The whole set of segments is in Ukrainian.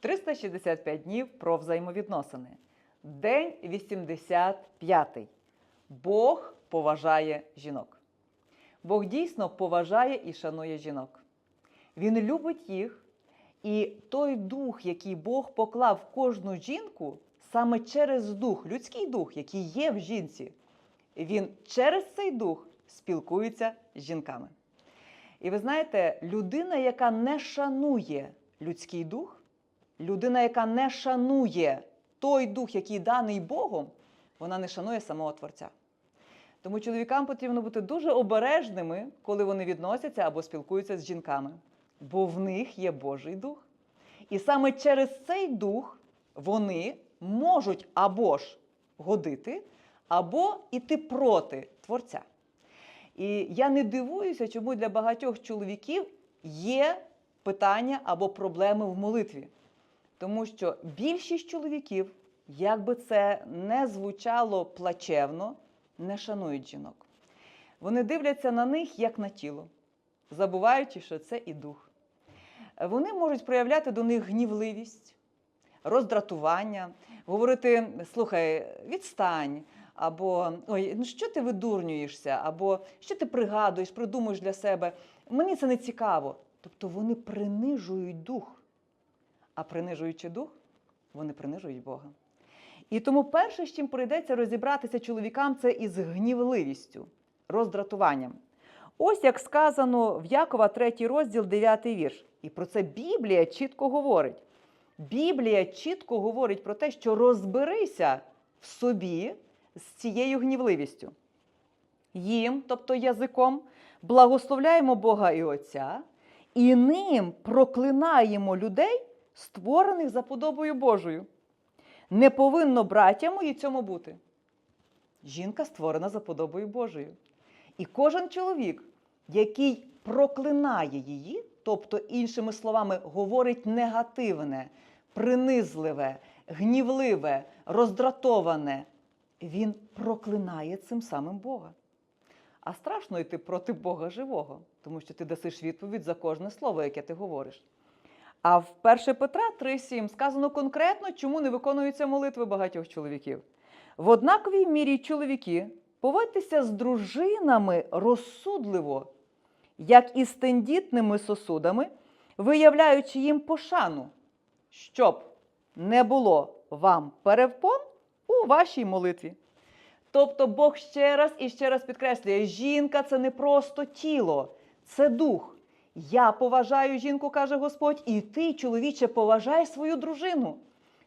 365 днів про взаємовідносини. День 85. Бог поважає жінок. Бог дійсно поважає і шанує жінок. Він любить їх, і той дух, який Бог поклав в кожну жінку, саме через дух, людський дух, який є в жінці, він через цей дух спілкується з жінками. І ви знаєте, людина, яка не шанує людський дух, людина, яка не шанує той дух, який даний Богом, вона не шанує самого Творця. Тому чоловікам потрібно бути дуже обережними, коли вони відносяться або спілкуються з жінками, бо в них є Божий дух. І саме через цей дух вони можуть або ж годити, або іти проти Творця. І я не дивуюся, чому для багатьох чоловіків є питання або проблеми в молитві. Тому що більшість чоловіків, як би це не звучало плачевно, не шанують жінок. Вони дивляться на них як на тіло, забуваючи, що це і дух. Вони можуть проявляти до них гнівливість, роздратування, говорити: слухай, відстань, або ой, ну що ти видурнюєшся, або що ти пригадуєш, придумуєш для себе. Мені це не цікаво. Тобто вони принижують дух. А принижуючи дух, вони принижують Бога. І тому перше, з чим прийдеться розібратися чоловікам, це із гнівливістю, роздратуванням. Ось як сказано в Якова 3 розділ, 9 вірш. І про це Біблія чітко говорить. Біблія чітко говорить про те, що розберися в собі з цією гнівливістю. Їм, тобто язиком, благословляємо Бога і Отця, і ним проклинаємо людей, створених за подобою Божою. Не повинно браття мої цьому бути. Жінка створена за подобою Божою. І кожен чоловік, який проклинає її, тобто, іншими словами, говорить негативне, принизливе, гнівливе, роздратоване, він проклинає цим самим Бога. А страшно йти проти Бога живого, тому що ти дасиш відповідь за кожне слово, яке ти говориш. А в 1 Петра 3,7 сказано конкретно, чому не виконуються молитви багатьох чоловіків. В однаковій мірі чоловіки поводьтеся з дружинами розсудливо, як і з тендітними сосудами, виявляючи їм пошану, щоб не було вам перепон у вашій молитві. Тобто Бог ще раз і ще раз підкреслює: жінка це не просто тіло, це дух. Я поважаю жінку, каже Господь, і ти, чоловіче, поважай свою дружину.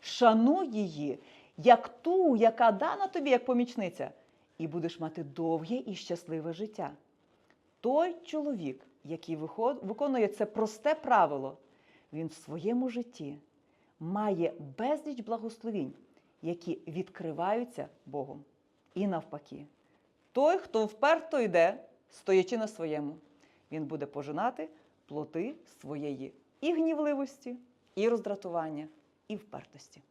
Шануй її, як ту, яка дана тобі як помічниця, і будеш мати довге і щасливе життя. Той чоловік, який виконує це просте правило, він в своєму житті має безліч благословінь, які відкриваються Богом. І навпаки, той, хто вперто йде, стоячи на своєму, він буде пожинати плоти своєї і гнівливості, і роздратування, і впертості.